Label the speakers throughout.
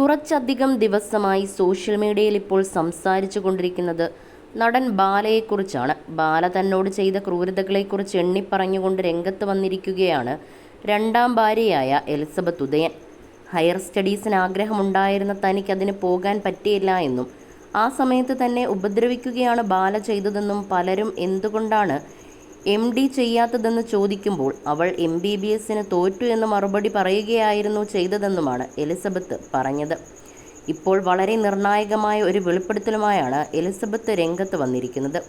Speaker 1: കുറച്ചധികം ദിവസമായി സോഷ്യൽ മീഡിയയിൽ ഇപ്പോൾ സംസാരിച്ചു കൊണ്ടിരിക്കുന്നത് നടൻ ബാലയെക്കുറിച്ചാണ്. ബാല തന്നോട് ചെയ്ത ക്രൂരതകളെക്കുറിച്ച് എണ്ണിപ്പറഞ്ഞുകൊണ്ട് രംഗത്ത് വന്നിരിക്കുകയാണ് രണ്ടാം ഭാര്യയായ എലിസബത്ത് ഉദയൻ. ഹയർ സ്റ്റഡീസിന് ആഗ്രഹമുണ്ടായിരുന്ന തനിക്ക് അതിന് പോകാൻ പറ്റിയില്ല എന്നും ആ സമയത്ത് തന്നെ ഉപദ്രവിക്കുകയാണ് ബാല ചെയ്തതെന്നും പലരും എന്തുകൊണ്ടാണ് എം ഡി ചെയ്യാത്തതെന്ന് ചോദിക്കുമ്പോൾ അവൾ എം ബി ബി എസിന് തോറ്റു എന്ന് മറുപടി പറയുകയായിരുന്നു ചെയ്തതെന്നുമാണ് എലിസബത്ത് പറഞ്ഞത്. ഇപ്പോൾ വളരെ നിർണായകമായ ഒരു വെളിപ്പെടുത്തലുമായാണ് എലിസബത്ത് രംഗത്ത് വന്നിരിക്കുന്നത്.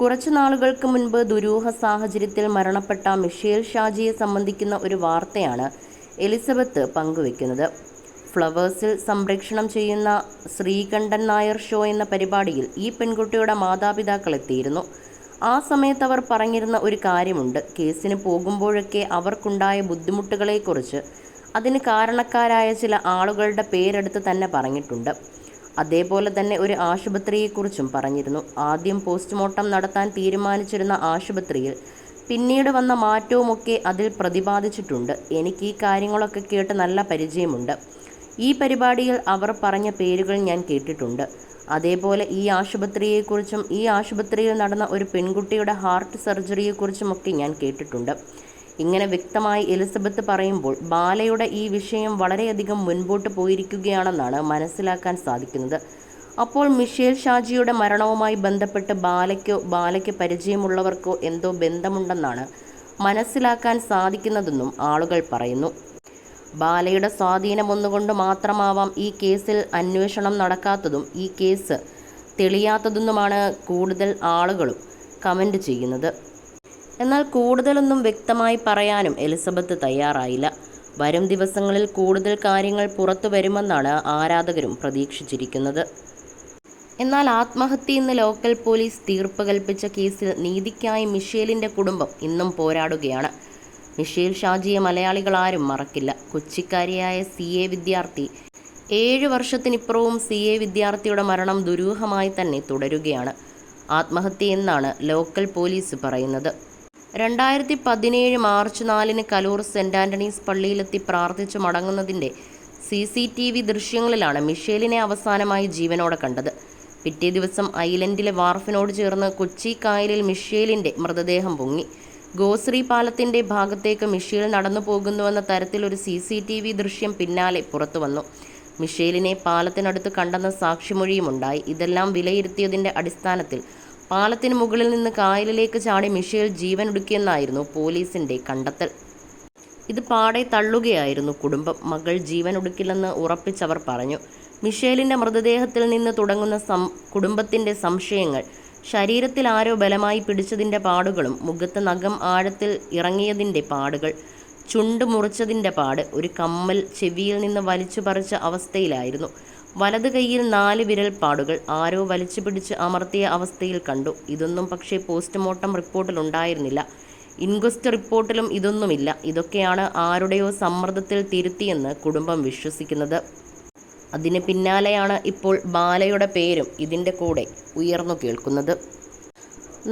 Speaker 1: കുറച്ചു നാളുകൾക്ക് മുൻപ് ദുരൂഹ സാഹചര്യത്തിൽ മരണപ്പെട്ട മിഷേൽ ഷാജിയെ സംബന്ധിക്കുന്ന ഒരു വാർത്തയാണ് എലിസബത്ത് പങ്കുവെക്കുന്നത്. ഫ്ലവേഴ്സിൽ സംപ്രേക്ഷണം ചെയ്യുന്ന ശ്രീകണ്ഠൻ നായർ ഷോ എന്ന പരിപാടിയിൽ ഈ പെൺകുട്ടിയുടെ മാതാപിതാക്കൾ എത്തിയിരുന്നു. ആ സമയത്ത് അവർ പറഞ്ഞിരുന്ന ഒരു കാര്യമുണ്ട്. കേസിന് പോകുമ്പോഴൊക്കെ അവർക്കുണ്ടായ ബുദ്ധിമുട്ടുകളെക്കുറിച്ച് അതിന് കാരണക്കാരായ ചില ആളുകളുടെ പേരെടുത്ത് തന്നെ പറഞ്ഞിട്ടുണ്ട്. അതേപോലെ തന്നെ ഒരു ആശുപത്രിയെക്കുറിച്ചും പറഞ്ഞിരുന്നു. ആദ്യം പോസ്റ്റ്മോർട്ടം നടത്താൻ തീരുമാനിച്ചിരുന്ന ആശുപത്രിയിൽ പിന്നീട് വന്ന മാറ്റവുമൊക്കെ അതിൽ പ്രതിപാദിച്ചിട്ടുണ്ട്. എനിക്ക് ഈ കാര്യങ്ങളൊക്കെ കേട്ട് നല്ല പരിചയമുണ്ട്. ഈ പരിപാടിയിൽ അവർ പറഞ്ഞ പേരുകൾ ഞാൻ കേട്ടിട്ടുണ്ട്. അതേപോലെ ഈ ആശുപത്രിയെക്കുറിച്ചും ഈ ആശുപത്രിയിൽ നടന്ന ഒരു പെൺകുട്ടിയുടെ ഹാർട്ട് സർജറിയെക്കുറിച്ചുമൊക്കെ ഞാൻ കേട്ടിട്ടുണ്ട്. ഇങ്ങനെ വ്യക്തമായി എലിസബത്ത് പറയുമ്പോൾ ബാലയുടെ ഈ വിഷയം വളരെയധികം മുൻപോട്ട് പോയിരിക്കുകയാണെന്നാണ് മനസ്സിലാക്കാൻ സാധിക്കുന്നത്. അപ്പോൾ മിഷേൽ ഷാജിയുടെ മരണവുമായി ബന്ധപ്പെട്ട് ബാലയ്ക്കോ ബാലയ്ക്ക് പരിചയമുള്ളവർക്കോ എന്തോ ബന്ധമുണ്ടെന്നാണ് മനസ്സിലാക്കാൻ സാധിക്കുന്നതെന്നും ആളുകൾ പറയുന്നു. ബാലയുടെ സ്വാധീനം ഒന്നുകൊണ്ട് മാത്രമാവാം ഈ കേസിൽ അന്വേഷണം നടക്കാത്തതും ഈ കേസ് തെളിയാത്തതെന്നുമാണ് കൂടുതൽ ആളുകളും കമന്റ് ചെയ്യുന്നത്. എന്നാൽ കൂടുതലൊന്നും വ്യക്തമായി പറയാനും എലിസബത്ത് തയ്യാറായില്ല. വരും ദിവസങ്ങളിൽ കൂടുതൽ കാര്യങ്ങൾ പുറത്തു വരുമെന്നാണ് ആരാധകരും പ്രതീക്ഷിച്ചിരിക്കുന്നത്. എന്നാൽ ആത്മഹത്യ ഇന്ന് ലോക്കൽ പോലീസ് തീർപ്പ് കൽപ്പിച്ച കേസിൽ നീതിക്കായി മിഷേലിന്റെ കുടുംബം ഇന്നും പോരാടുകയാണ്. മിഷേൽ ഷാജിയെ മലയാളികൾ ആരും മറക്കില്ല. കൊച്ചിക്കാരിയായ സി എ വിദ്യാർത്ഥി. ഏഴ് വർഷത്തിനിപ്പുറവും സി എ വിദ്യാർത്ഥിയുടെ മരണം ദുരൂഹമായി തന്നെ തുടരുകയാണ്. ആത്മഹത്യ എന്നാണ് ലോക്കൽ പോലീസ് പറയുന്നത്. രണ്ടായിരത്തി പതിനേഴ് മാർച്ച് നാലിന് കലൂർ സെന്റ് ആന്റണീസ് പള്ളിയിലെത്തി പ്രാർത്ഥിച്ചു മടങ്ങുന്നതിന്റെ സി സി ടി വി ദൃശ്യങ്ങളിലാണ് മിഷേലിനെ അവസാനമായി ജീവനോടെ കണ്ടത്. പിറ്റേ ദിവസം ഐലൻഡിലെ വാർഫിനോട് ചേർന്ന് കൊച്ചി കായലിൽ മിഷേലിന്റെ മൃതദേഹം പൊങ്ങി. ഗോശ്രീ പാലത്തിന്റെ ഭാഗത്തേക്ക് മിഷേൽ നടന്നു പോകുന്നുവെന്ന തരത്തിലൊരു സി സി ടി വി ദൃശ്യം പിന്നാലെ പുറത്തുവന്നു. മിഷേലിനെ പാലത്തിനടുത്ത് കണ്ടെന്ന സാക്ഷിമൊഴിയുമുണ്ടായി. ഇതെല്ലാം വിലയിരുത്തിയതിന്റെ അടിസ്ഥാനത്തിൽ പാലത്തിന് മുകളിൽ നിന്ന് കായലിലേക്ക് ചാടി മിഷേൽ ജീവനൊടുക്കിയെന്നായിരുന്നു പോലീസിന്റെ കണ്ടെത്തൽ. ഇത് പാടെ തള്ളുകയായിരുന്നു കുടുംബം. മകൾ ജീവനൊടുക്കില്ലെന്ന് ഉറപ്പിച്ചവർ പറഞ്ഞു. മിഷേലിന്റെ മൃതദേഹത്തിൽ നിന്ന് തുടങ്ങുന്ന സം കുടുംബത്തിന്റെ സംശയങ്ങൾ ശരീരത്തിൽ ആരോ ബലമായി പിടിച്ചതിന്റെ പാടുകളും മുഖത്ത് നഖം ആഴത്തിൽ ഇറങ്ങിയതിന്റെ പാടുകൾ ചുണ്ട് മുറിച്ചതിന്റെ പാട് ഒരു കമ്മൽ ചെവിയിൽ നിന്ന് വലിച്ചു പറിച്ച അവസ്ഥയിലായിരുന്നു. വലത് കൈയിൽ നാല് വിരൽ പാടുകൾ ആരോ വലിച്ചു പിടിച്ച് അമർത്തിയ അവസ്ഥയിൽ കണ്ടു. ഇതൊന്നും പക്ഷേ പോസ്റ്റ്മോർട്ടം റിപ്പോർട്ടിൽ ഉണ്ടായിരുന്നില്ല. ഇൻക്വസ്റ്റ് റിപ്പോർട്ടിലും ഇതൊന്നുമില്ല. ഇതൊക്കെയാണ് ആരുടെയോ സമ്മർദ്ദത്തിൽ തിരുത്തിയെന്ന് കുടുംബം വിശ്വസിക്കുന്നത്. അതിന് പിന്നാലെയാണ് ഇപ്പോൾ ബാലയുടെ പേരും ഇതിന്റെ കൂടെ ഉയർന്നു കേൾക്കുന്നത്.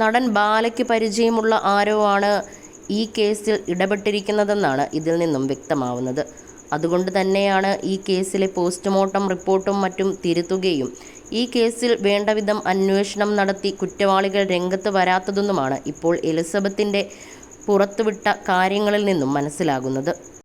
Speaker 1: നടൻ ബാലയ്ക്ക് പരിചയമുള്ള ആരോ ആണ് ഈ കേസിൽ ഇടപെട്ടിരിക്കുന്നതെന്നാണ് ഇതിൽ നിന്നും വ്യക്തമാവുന്നത്. അതുകൊണ്ട് തന്നെയാണ് ഈ കേസിലെ പോസ്റ്റ്മോർട്ടം റിപ്പോർട്ടും മറ്റും തിരുത്തുകയും ഈ കേസിൽ വേണ്ടവിധം അന്വേഷണം നടത്തി കുറ്റവാളികൾ രംഗത്ത് വരാത്തതെന്നുമാണ് ഇപ്പോൾ എലിസബത്തിന്റെ പുറത്തുവിട്ട കാര്യങ്ങളിൽ നിന്നും മനസ്സിലാകുന്നത്.